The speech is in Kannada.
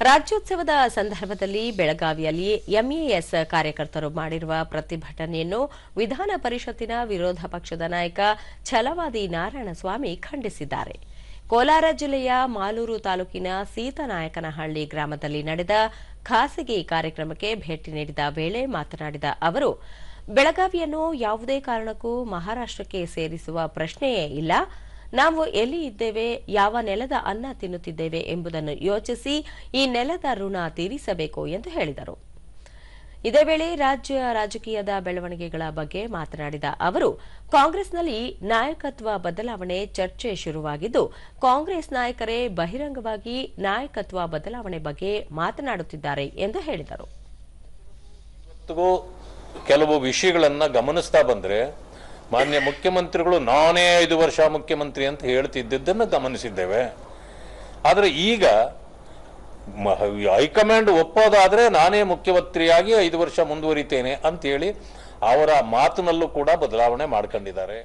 ರಾಜ್ಯೋತ್ಸವದ ಸಂದರ್ಭದಲ್ಲಿ ಬೆಳಗಾವಿಯಲ್ಲಿ ಎಂಇಎಸ್ ಕಾರ್ಯಕರ್ತರು ಮಾಡಿರುವ ಪ್ರತಿಭಟನೆಯನ್ನು ವಿಧಾನ ಪರಿಷತ್ತಿನ ವಿರೋಧ ಪಕ್ಷದ ನಾಯಕ ಛಲವಾದಿ ನಾರಾಯಣಸ್ವಾಮಿ ಖಂಡಿಸಿದ್ದಾರೆ. ಕೋಲಾರ ಜಿಲ್ಲೆಯ ಮಾಲೂರು ತಾಲೂಕಿನ ಸೀತನಾಯಕನಹಳ್ಳಿ ಗ್ರಾಮದಲ್ಲಿ ನಡೆದ ಖಾಸಗಿ ಕಾರ್ಯಕ್ರಮಕ್ಕೆ ಭೇಟಿ ನೀಡಿದ ವೇಳೆ ಮಾತನಾಡಿದ ಅವರು, ಬೆಳಗಾವಿಯನ್ನು ಯಾವುದೇ ಕಾರಣಕ್ಕೂ ಮಹಾರಾಷ್ಟಕ್ಕೆ ಸೇರಿಸುವ ಪ್ರಶ್ನೆಯೇ ಇಲ್ಲ. ನಾವು ಎಲ್ಲಿ ಇದ್ದೇವೆ, ಯಾವ ನೆಲದ ಅನ್ನ ತಿನ್ನುತ್ತಿದ್ದೇವೆ ಎಂಬುದನ್ನು ಯೋಚಿಸಿ ಈ ನೆಲದ ಋಣ ತೀರಿಸಬೇಕು ಎಂದು ಹೇಳಿದರು. ಇದೇ ವೇಳೆ ರಾಜ್ಯ ರಾಜಕೀಯದ ಬೆಳವಣಿಗೆಗಳ ಬಗ್ಗೆ ಮಾತನಾಡಿದ ಅವರು, ಕಾಂಗ್ರೆಸ್ನಲ್ಲಿ ನಾಯಕತ್ವ ಬದಲಾವಣೆ ಚರ್ಚೆ ಶುರುವಾಗಿದ್ದು, ಕಾಂಗ್ರೆಸ್ ನಾಯಕರೇ ಬಹಿರಂಗವಾಗಿ ನಾಯಕತ್ವ ಬದಲಾವಣೆ ಬಗ್ಗೆ ಮಾತನಾಡುತ್ತಿದ್ದಾರೆ ಎಂದು ಹೇಳಿದರು. ಕೆಲವು ವಿಷಯಗಳನ್ನ ಗಮನಿಸ್ತಾ ಬಂದ್ರೆ ಮಾನ್ಯ ಮುಖ್ಯಮಂತ್ರಿಗಳು, ನಾನೇ ಐದು ವರ್ಷ ಮುಖ್ಯಮಂತ್ರಿ ಅಂತ ಹೇಳ್ತಿದ್ದದ್ದನ್ನು ಗಮನಿಸಿದ್ದೇವೆ. ಆದರೆ ಈಗ ಹೈಕಮಾಂಡ್ ಒಪ್ಪೋದಾದರೆ ನಾನೇ ಮುಖ್ಯಮಂತ್ರಿಯಾಗಿ ಐದು ವರ್ಷ ಮುಂದುವರಿತೇನೆ ಅಂತೇಳಿ ಅವರ ಮಾತಿನಲ್ಲೂ ಕೂಡ ಬದಲಾವಣೆ ಮಾಡ್ಕೊಂಡಿದ್ದಾರೆ.